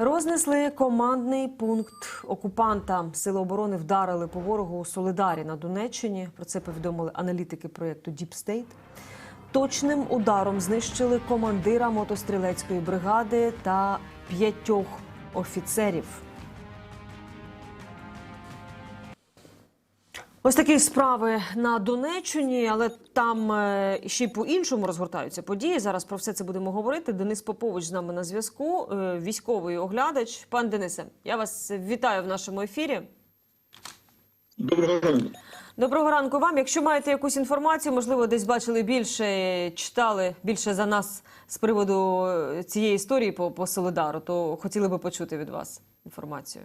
Рознесли командний пункт окупанта. Сили оборони вдарили по ворогу у Солидарі на Донеччині. Про це повідомили аналітики проєкту State. Точним ударом знищили командира мотострілецької бригади та п'ятьох офіцерів. Ось такі справи на Донеччині, але там е, ще й по-іншому розгортаються події. Зараз про все це будемо говорити. Денис Попович з нами на зв'язку, е, військовий оглядач. Пан Денисе, я вас вітаю в нашому ефірі. Доброго ранку. Доброго ранку вам. Якщо маєте якусь інформацію, можливо, десь бачили більше, читали більше за нас з приводу е, цієї історії по, по Солидару, то хотіли би почути від вас інформацію.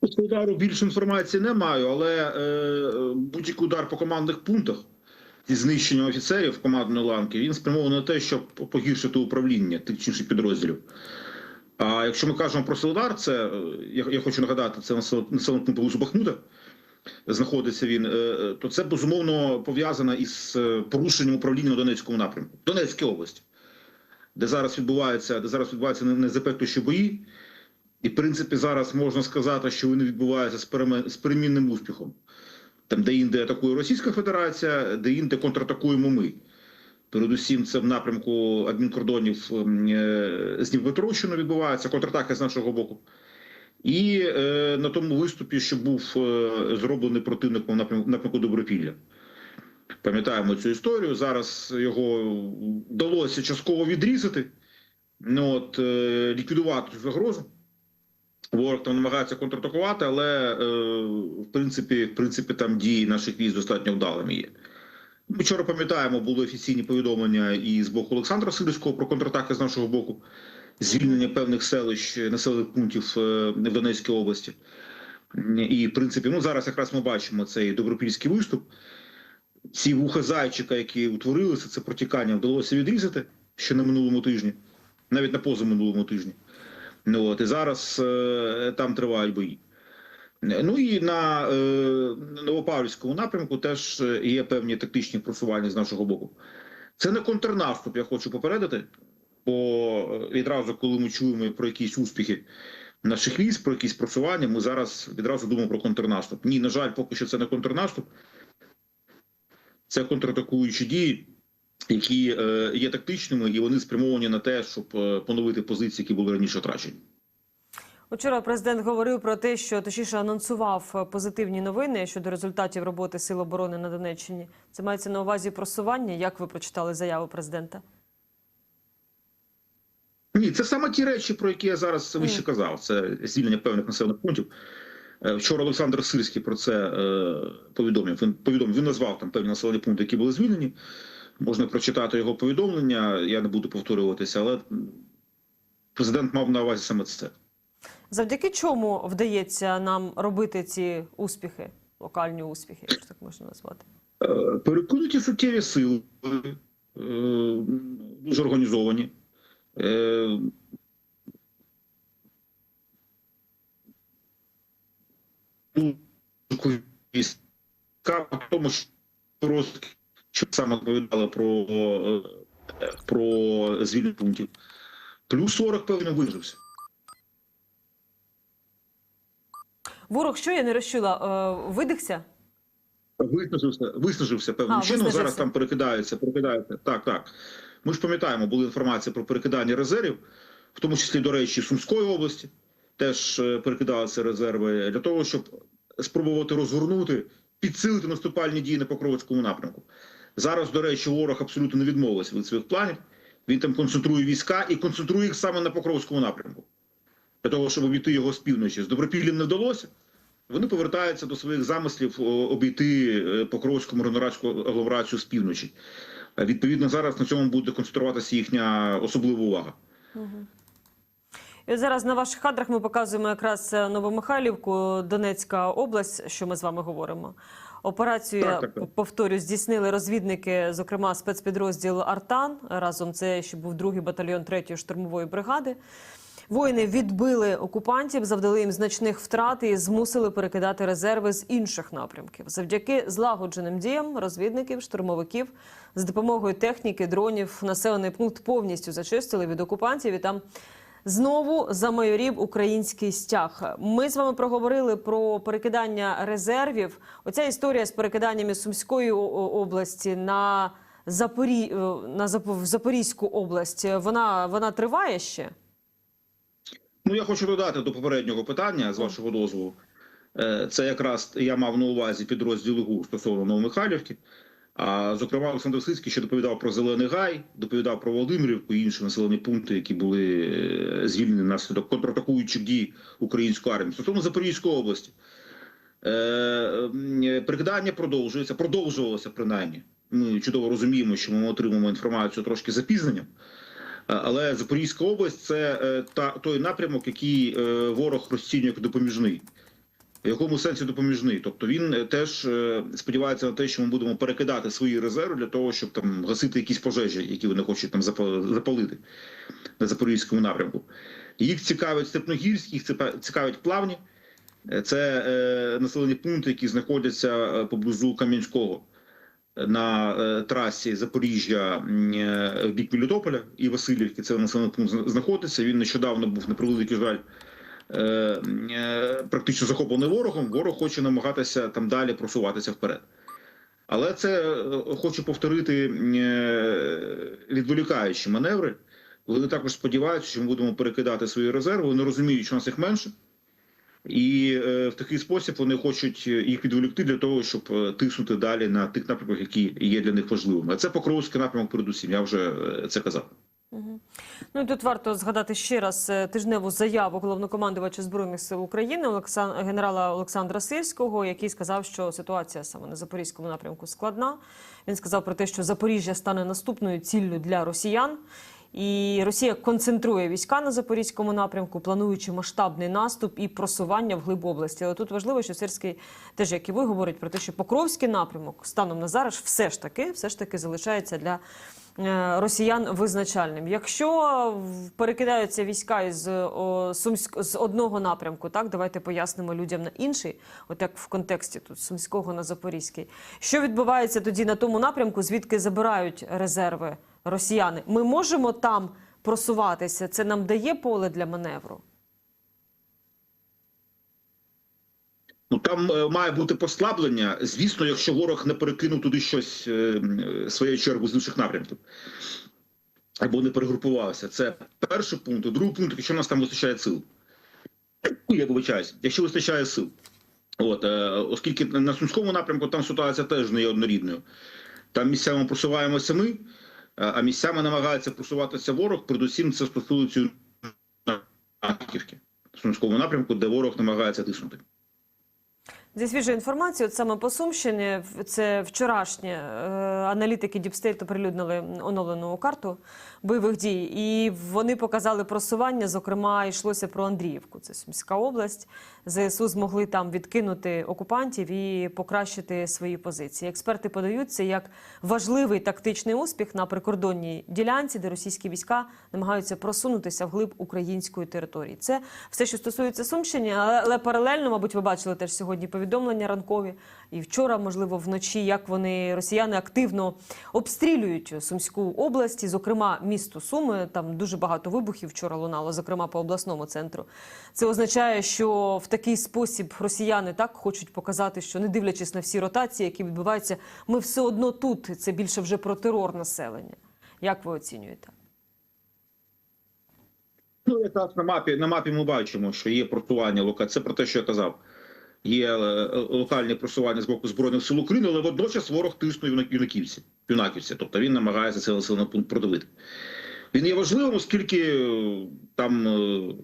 По удару більше інформації не маю, але е, будь-який удар по командних пунктах зі знищенням офіцерів командної ланки він спрямований на те, щоб погіршити управління тих чи інших підрозділів. А якщо ми кажемо про Солидар, це е, я, я хочу нагадати, це населений пункт поблизу Бахмута. Знаходиться він, е, е, то це безумовно пов'язано із порушенням управління на Донецькому напрямку, Донецькій області, де зараз відбувається, де зараз відбуваються незапекліші бої. І, в принципі, зараз можна сказати, що вони відбуваються з, перемінним успіхом. Там, де інде атакує Російська Федерація, де інде контратакуємо ми. Передусім, це в напрямку адмінкордонів е, з Дніпропетровщини відбувається, контратаки з нашого боку. І е, на тому виступі, що був е, зроблений противником напрямку, напрямку Добропілля. Пам'ятаємо цю історію. Зараз його вдалося частково відрізати, ну, от, е, ліквідувати цю загрозу. Ворог там намагається контратакувати, але е, в принципі, в принципі, там дії наших військ достатньо вдалими є. Ми вчора пам'ятаємо, були офіційні повідомлення і з боку Олександра Сидорського про контратаки з нашого боку, звільнення певних селищ, населених пунктів е, в Донецькій області. І, в принципі, ну зараз якраз ми бачимо цей добропільський виступ. Ці вуха зайчика, які утворилися, це протікання вдалося відрізати ще на минулому тижні, навіть на позаминулому тижні. Ну от і зараз е, там тривають бої. Ну і на е, Новопавлівському напрямку теж є певні тактичні просування з нашого боку. Це не контрнаступ, я хочу попередити. Бо відразу, коли ми чуємо про якісь успіхи наших військ, про якісь просування, ми зараз відразу думаємо про контрнаступ. Ні, на жаль, поки що це не контрнаступ, це контратакуючі дії, які е, є тактичними, і вони спрямовані на те, щоб е, поновити позиції, які були раніше втрачені. Вчора президент говорив про те, що точніше анонсував е, позитивні новини щодо результатів роботи Сил оборони на Донеччині. Це мається на увазі просування. Як ви прочитали заяву президента? Ні, це саме ті речі, про які я зараз вище казав. Це звільнення певних населених пунктів. Вчора Олександр Сирський про це повідомив. Він повідомив, він назвав там певні населені пункти, які були звільнені. Можна прочитати його повідомлення. Я не буду повторюватися, але президент мав на увазі саме це. Завдяки чому вдається нам робити ці успіхи, локальні успіхи, якщо так можна назвати? Е, Перекинуті суттєві сили, е, дуже організовані. Е, війська, тому, що що саме повідали про, е, про звільнення пунктів. Плюс 40, певно, вижився. Ворог, що я не розчула, е, видихся? Виснажився, виснажився певним А, чином. виснажився. Зараз там перекидаються, перекидаються. Так, так. Ми ж пам'ятаємо, була інформація про перекидання резервів, в тому числі, до речі, в Сумської області. Теж е, перекидалися резерви для того, щоб спробувати розгорнути, підсилити наступальні дії на Покровському напрямку. Зараз, до речі, ворог абсолютно не відмовився від своїх планів. Він там концентрує війська і концентрує їх саме на Покровському напрямку. Для того, щоб обійти його з півночі. З Добропіллям не вдалося. Вони повертаються до своїх замислів обійти е, Покровську Мирноградську агломерацію з півночі. Е, Відповідно, зараз на цьому буде концентруватися їхня особлива увага. І зараз на ваших кадрах ми показуємо якраз е, Новомихайлівку, Донецька область, що ми з вами говоримо. Операцію, Так, так, так. повторю, здійснили розвідники, зокрема спецпідрозділ Артан. Разом це ще був другий батальйон 3-ї штурмової бригади. Воїни відбили окупантів, завдали їм значних втрат і змусили перекидати резерви з інших напрямків. Завдяки злагодженим діям розвідників, штурмовиків з допомогою техніки, дронів, населений пункт повністю зачистили від окупантів і там. Знову замайорів український стяг. Ми з вами проговорили про перекидання резервів. Оця історія з перекиданням із Сумської області на Запорі... е, на Зап- Запорізьку область. Вона вона триває ще. Ну, я хочу додати до попереднього питання, з вашого дозволу. Е, Це якраз я мав на увазі підрозділ ГУ стосовно Новомихайлівки. Зокрема, Олександр Сицький ще доповідав про Зелений Гай, доповідав про Володимирівку і інші населені пункти, які були е, звільнені внаслідок контратакуючих дій української армії. Стосовно Запорізької області. Е, м, Перекидання продовжується, продовжувалося принаймні. Ми чудово розуміємо, що ми отримуємо інформацію трошки запізненням. Е, Але Запорізька область це е, той напрямок, який е, ворог розцінює як допоміжний. В якому сенсі допоміжний? Тобто він е, теж е, сподівається на те, що ми будемо перекидати свої резерви для того, щоб там гасити якісь пожежі, які вони хочуть там запа- запалити на запорізькому напрямку. Їх цікавить Степногірськ, їх цікавить плавні. Е, Це е, населені пункти, які знаходяться поблизу Кам'янського на е, трасі Запоріжжя е, бік Мелітополя і Васильівки. Це населений пункт знаходиться. Він нещодавно був на превеликий жаль. Е, е, Практично захоплений ворогом, ворог хоче намагатися там далі просуватися вперед. Але це е, хочу повторити відволікаючі маневри. Вони також сподіваються, що ми будемо перекидати свої резерви. Вони розуміють, що нас їх менше, і в такий спосіб вони хочуть їх відволікти для того, щоб тиснути далі на тих напрямках, які є для них важливими. А це Покровський напрямок, передусім. Я вже це казав. Ну і тут варто згадати ще раз е, тижневу заяву головнокомандувача збройних сил України Олексан... генерала Олександра Сирського, який сказав, що ситуація саме на запорізькому напрямку складна. Він сказав про те, що Запоріжжя стане наступною ціллю для росіян. І Росія концентрує війська на запорізькому напрямку, плануючи масштабний наступ і просування в глиб області. Але тут важливо, що Сирський теж, як і ви говорить, про те, що Покровський напрямок станом на зараз все ж таки, все ж таки залишається для росіян визначальним. Якщо перекидаються війська із о, Сумськ з одного напрямку, так давайте пояснимо людям на інший, от як в контексті тут Сумського на Запорізький. Що відбувається тоді на тому напрямку, звідки забирають резерви росіяни? Ми можемо там просуватися. Це нам дає поле для маневру. Ну там е, має бути послаблення. Звісно, якщо ворог не перекинув туди щось е, своєю чергу з інших напрямків. Або не перегрупувався. Це перший пункт. Другий пункт, якщо в нас там вистачає сил. Я вибачаюсь, якщо вистачає сил. От, е, оскільки на Сумському напрямку там ситуація теж не є однорідною. Там місцями просуваємося ми, е, а місцями намагається просуватися ворог. Передусім, це стосується Сумському напрямку, де ворог намагається тиснути. Зі свіжої інформації, от саме по Сумщині, це вчорашнє е, аналітики Діпстейт оприлюднили оновлену карту бойових дій, і вони показали просування. Зокрема, йшлося про Андріївку. Це Сумська область. ЗСУ змогли там відкинути окупантів і покращити свої позиції. Експерти подають це як важливий тактичний успіх на прикордонній ділянці, де російські війська намагаються просунутися вглиб української території. Це все, що стосується Сумщини, але паралельно, мабуть, ви бачили теж сьогодні повідомлення ранкові. І вчора, можливо, вночі, як вони росіяни активно обстрілюють Сумську область, зокрема, місто Суми. Там дуже багато вибухів вчора лунало, зокрема по обласному центру. Це означає, що в такий спосіб росіяни так хочуть показати, що не дивлячись на всі ротації, які відбуваються, ми все одно тут. Це більше вже про терор населення. Як ви оцінюєте? Ну, якраз на мапі на мапі ми бачимо, що є просування лока. Це про те, що я казав. Є е, локальне просування з боку збройних сил України, але водночас ворог тиснує на юнаківці, юнаківці. Тобто він намагається цей населений пункт продавити. Він є важливим, оскільки е, там е,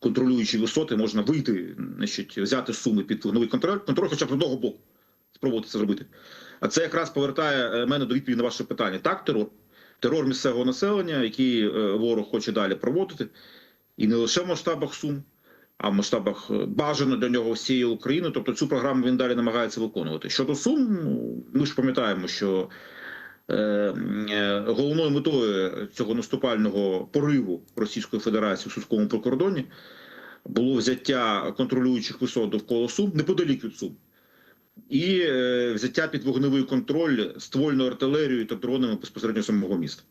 контролюючі висоти можна вийти, значить, взяти суми під новий контроль, контроль, хоча б з одного боку спробувати це зробити. А це якраз повертає мене до відповіді на ваше питання. Так, терор. Терор місцевого населення, який ворог хоче далі проводити, і не лише в масштабах Сум, а в масштабах е, бажано для нього всієї України. Тобто цю програму він далі намагається виконувати. Щодо Сум, ми ж пам'ятаємо, що е, е, головною метою цього наступального пориву Російської Федерації в Сумському прикордоні було взяття контролюючих висот довкола Сум, неподалік від Сум, і взяття під вогневий контроль ствольною артилерією та дронами безпосередньо самого міста.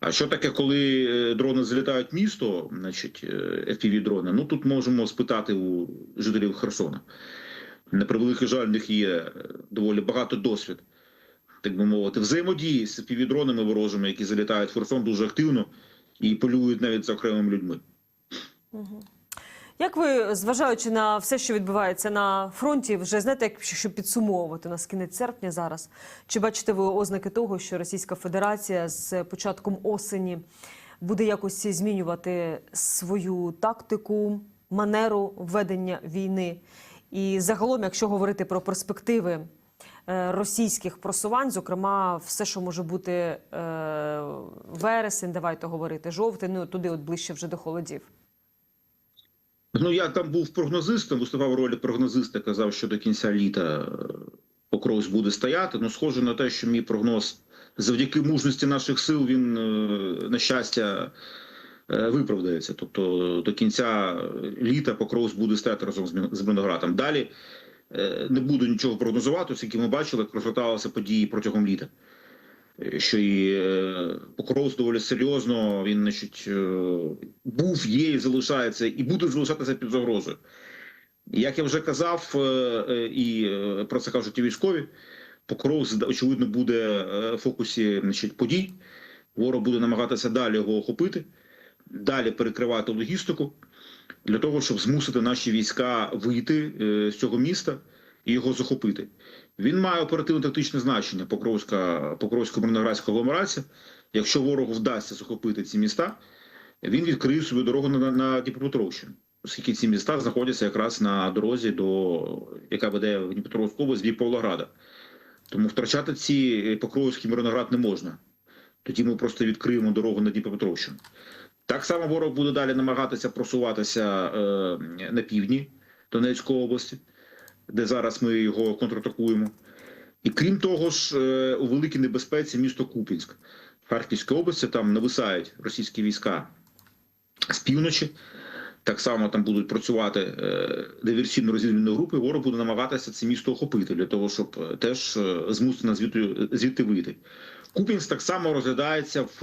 А що таке, коли е, дрони залітають в місто, значить fpv дрони Ну тут можемо спитати у жителів Херсона. На превеликий жаль, в них є е, доволі багато досвід, так би мовити, взаємодії з fpv дронами ворожими, які залітають в Херсон дуже активно і полюють навіть за окремими людьми. Як ви, зважаючи на все, що відбувається на фронті, вже знаєте, як щоб підсумовувати нас кінець серпня зараз, чи бачите ви ознаки того, що Російська Федерація з початком осені буде якось змінювати свою тактику, манеру ведення війни? І загалом, якщо говорити про перспективи е, російських просувань, зокрема, все, що може бути е, вересень, давайте говорити, жовтий, ну туди, от ближче вже до холодів. Ну я там був прогнозистом, виступав в ролі прогнозиста, казав, що до кінця літа е, Покровськ буде стояти. Ну, схоже на те, що мій прогноз завдяки мужності наших сил він, е, на щастя, е, виправдається. Тобто до кінця літа Покровськ буде стояти разом з Мі- Далі не буду нічого прогнозувати, оскільки ми бачили, як розгорталися події протягом літа. Що і е, Покровськ доволі серйозно він, значить, е, був, є і залишається, і буде залишатися під загрозою. Як я вже казав, е, і про це кажуть і військові, Покровськ, очевидно, буде в фокусі значить, подій. Ворог буде намагатися далі його охопити, далі перекривати логістику для того, щоб змусити наші війська вийти з цього міста і його захопити. Він має оперативно-тактичне значення Покровська, Покровсько-Мирноградська агломерація. Якщо ворогу вдасться захопити ці міста, він відкриє собі дорогу на, на Дніпропетровщину, оскільки ці міста знаходяться якраз на дорозі, до, яка веде в Дніпропетровську область від Павлограда. Тому втрачати ці е, Покровський Мирноград не можна. Тоді ми просто відкриємо дорогу на Дніпропетровщину. Так само ворог буде далі намагатися просуватися е, на півдні Донецької області, де зараз ми його контратакуємо. І крім того ж, е, у великій небезпеці місто Купінськ Харківської області там нависають російські війська з півночі. Так само там будуть працювати е, диверсійно-розвідувальні групи. Ворог буде намагатися це місто охопити для того, щоб е, теж змусити нас звідти, вийти. Купінськ так само розглядається в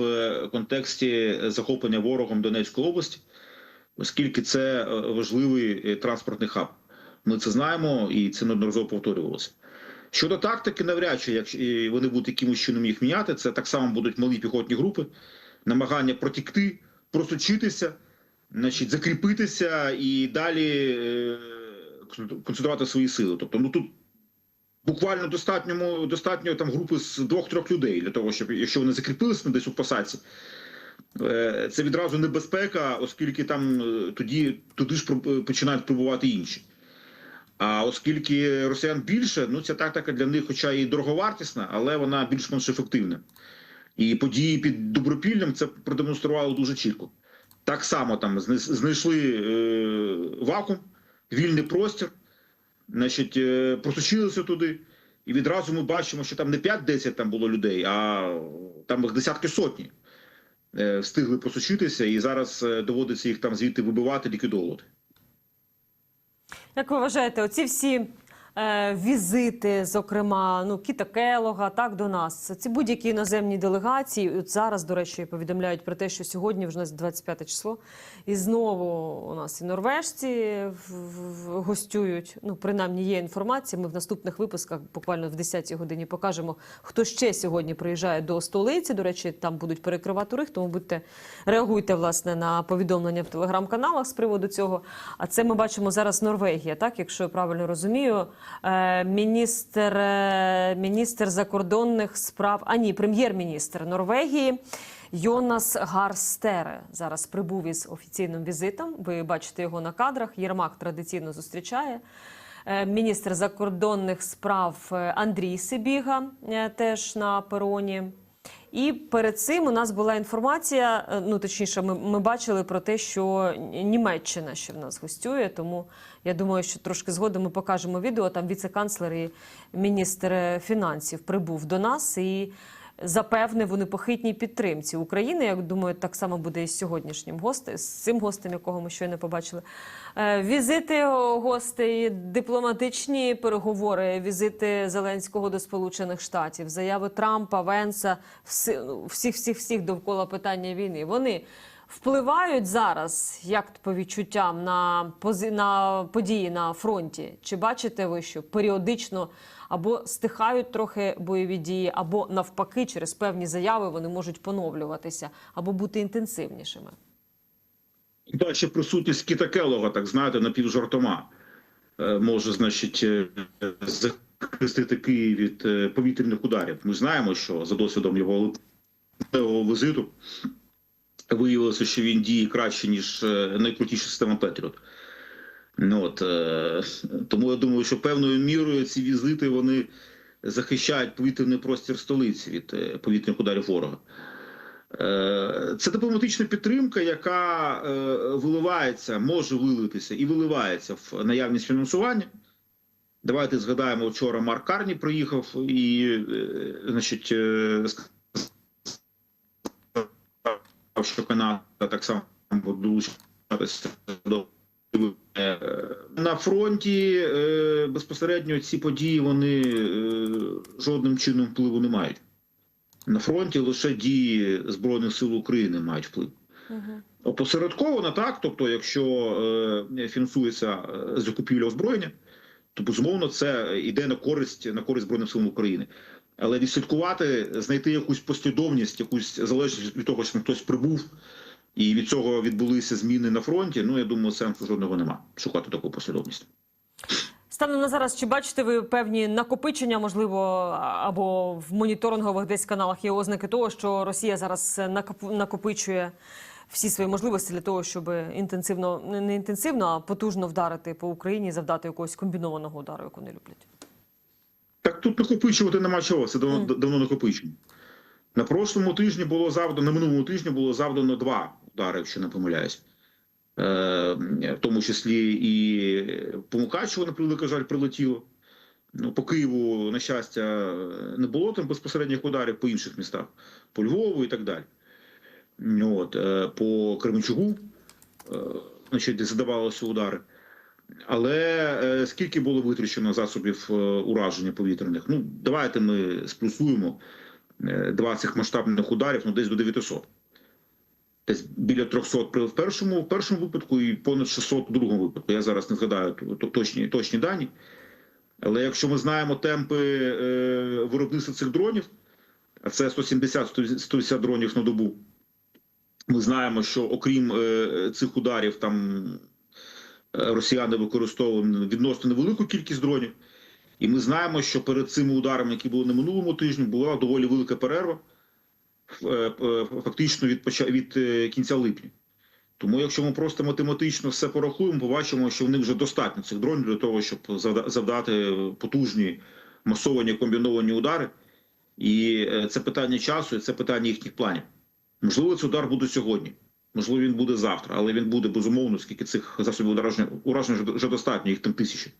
контексті захоплення ворогом Донецької області, оскільки це важливий транспортний хаб. Ми це знаємо і це неодноразово повторювалося. Щодо тактики, навряд чи якщо вони будуть якимось чином їх міняти, це так само будуть малі піхотні групи, намагання протікти, просочитися, значить, закріпитися і далі е, концентрувати свої сили. Тобто, ну тут буквально достатньо, достатньо там групи з двох-трьох людей для того, щоб якщо вони закріпилися десь у посадці, е, це відразу небезпека, оскільки там е, тоді туди ж починають прибувати інші. А оскільки росіян більше, ну ця тактика для них, хоча і дороговартісна, але вона більш-менш ефективна. І події під Добропіллям це продемонструвало дуже чітко. Так само там знайшли е, вакуум, вільний простір, значить, е, просочилися туди, і відразу ми бачимо, що там не 5-10 там було людей, а там їх десятки сотні е, встигли просочитися, і зараз е, доводиться їх там звідти вибивати, ліквідовувати. Як ви вважаєте, оці всі візити, зокрема, ну Кіта Келога, так до нас, ці будь-які іноземні делегації, от зараз, до речі, повідомляють про те, що сьогодні вже у нас 25 число, і знову у нас і норвежці гостюють. Ну, принаймні є інформація. Ми в наступних випусках, буквально в 10-й годині, покажемо, хто ще сьогодні приїжджає до столиці. До речі, там будуть перекривати рух, тому будьте реагуйте власне на повідомлення в телеграм-каналах з приводу цього. А це ми бачимо зараз Норвегія, так якщо я правильно розумію, Е, міністр, е, міністр закордонних справ, а ні, прем'єр-міністр Норвегії. Йонас Гарстере зараз прибув із офіційним візитом. Ви бачите його на кадрах. Єрмак традиційно зустрічає. Е, Міністр закордонних справ е, Андрій Сибіга е, теж на пероні. І перед цим у нас була інформація. е, Ну точніше, ми, ми бачили про те, що Німеччина ще в нас гостює. Тому я думаю, що трошки згодом ми покажемо відео. Там віце-канцлер і міністр е, фінансів прибув до нас і запевнив у непохитній підтримці України. Я думаю, так само буде і з сьогоднішнім гостем, з цим гостем, якого ми щойно побачили. Е, Візити гостей, дипломатичні переговори, візити Зеленського до Сполучених Штатів, заяви Трампа, Венса, ну, всіх, всіх, всіх довкола питання війни. Вони впливають зараз, як по відчуттям на пози- на події на фронті. Чи бачите ви, що періодично або стихають трохи бойові дії, або навпаки, через певні заяви вони можуть поновлюватися або бути інтенсивнішими? Та ще присутність кітакелога так знаєте, напівжартома, е, може, значить, е, захистити Київ від е, повітряних ударів. Ми знаємо, що за досвідом його візиту виявилося, що він діє краще, ніж е, найкрутіша система Петріот. Ну, от, е, тому я думаю, що певною мірою ці візити вони захищають повітряний простір столиці від е, повітряних ударів ворога. Е, Це дипломатична підтримка, яка е, виливається, може вилитися і виливається в наявність фінансування. Давайте згадаємо, вчора Марк Карні приїхав і, е, значить, е, що Канада так само буде долучатися до Е, на фронті е, безпосередньо ці події вони е, жодним чином впливу не мають. На фронті лише дії Збройних сил України мають вплив. Опосередковано так, тобто, якщо фінансується закупівля озброєння, то безумовно це йде на користь на користь збройним силам України. Але відслідкувати, знайти якусь послідовність, якусь залежність від того, що хтось прибув, і від цього відбулися зміни на фронті. Ну я думаю, сенсу жодного нема шукати таку послідовність. Станом на зараз, чи бачите ви певні накопичення, можливо, або в моніторингових десь каналах є ознаки того, що Росія зараз накоп- накопичує всі свої можливості для того, щоб інтенсивно не інтенсивно, а потужно вдарити по Україні, завдати якогось комбінованого удару, яку не люблять. Так тут накопичувати нема чого. Це давно, давно накопичено. На прошлому тижні було завдано, на минулому тижні було завдано два удари, якщо не помиляюсь. Е, в тому числі і по Мукачеву, на превеликий жаль, прилетіло. Ну, по Києву, на щастя, не було там безпосередніх ударів по інших містах, по Львову і так далі. От, е, по Кременчугу, е, значить, де задавалися удари. Але е, скільки було витрачено засобів е, ураження повітряних? Ну, давайте ми сплюсуємо е, два цих масштабних ударів, ну десь до 900. Десь біля 300 в першому, в першому випадку і понад 600 у другому випадку. Я зараз не згадаю точні, точні дані. Але якщо ми знаємо темпи виробництва цих дронів, а це 170-180 дронів на добу, ми знаємо, що окрім цих ударів, там росіяни використовували відносно невелику кількість дронів. І ми знаємо, що перед цими ударами, які були на минулому тижні, була доволі велика перерва, е, е, фактично від, від е, кінця липня. Тому, якщо ми просто математично все порахуємо, побачимо, що в них вже достатньо цих дронів для того, щоб завда- завдати потужні масовані комбіновані удари. І е, це питання часу, і це питання їхніх планів. Можливо, цей удар буде сьогодні, можливо, він буде завтра, але він буде безумовно, оскільки цих засобів ураження, ураження вже достатньо, їх там тисячі.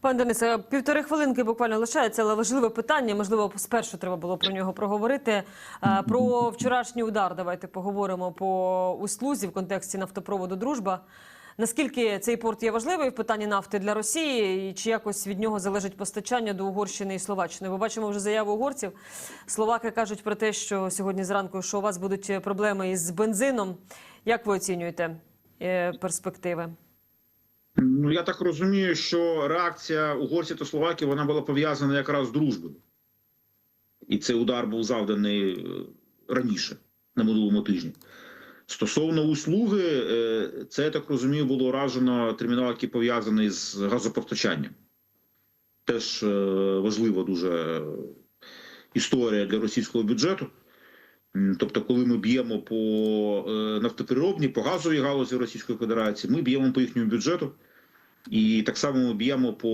Пане Денисе, півтори хвилинки буквально лишається, але важливе питання. Можливо, спершу треба було про нього проговорити. Е, Про вчорашній удар давайте поговоримо по услузі в контексті нафтопроводу Дружба. Наскільки цей порт є важливий в питанні нафти для Росії, і чи якось від нього залежить постачання до Угорщини і Словаччини? Ми бачимо вже заяву угорців. Словаки кажуть про те, що сьогодні зранку що у вас будуть проблеми із бензином. Як ви оцінюєте е, перспективи? Ну я так розумію, що реакція угорців та словаків вона була пов'язана якраз з дружбою, і цей удар був завданий е, раніше на минулому тижні. Стосовно услуги, е, це я так розумію, було уражено термінал, який пов'язаний з газопостачанням. Теж е, важлива дуже історія для російського бюджету. Тобто, коли ми б'ємо по е, нафтопереробній, по газовій галузі Російської Федерації, ми б'ємо по їхньому бюджету, і так само ми б'ємо по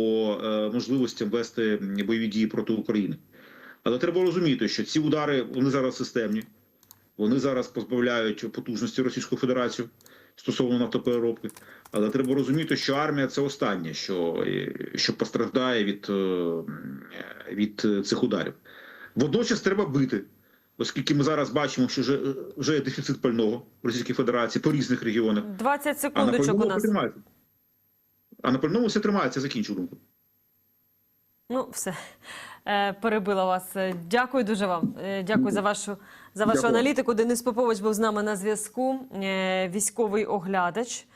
можливостям вести бойові дії проти України. Але треба розуміти, що ці удари вони зараз системні, вони зараз позбавляють потужності Російську Федерацію стосовно нафтопереробки. Але треба розуміти, що армія це останнє, що, е, що постраждає від, е, від цих ударів. Водночас треба бити, оскільки ми зараз бачимо, що вже, вже є дефіцит пального в Російській Федерації по різних регіонах. 20 А на секундочок у нас. тримається. А на пальному все тримається, закінчу думку. Ну, все. Е, Перебила вас. Е, Дякую дуже вам. Е, Дякую за вашу за вашу Дякую. аналітику. Денис Попович був з нами на зв'язку. Військовий оглядач.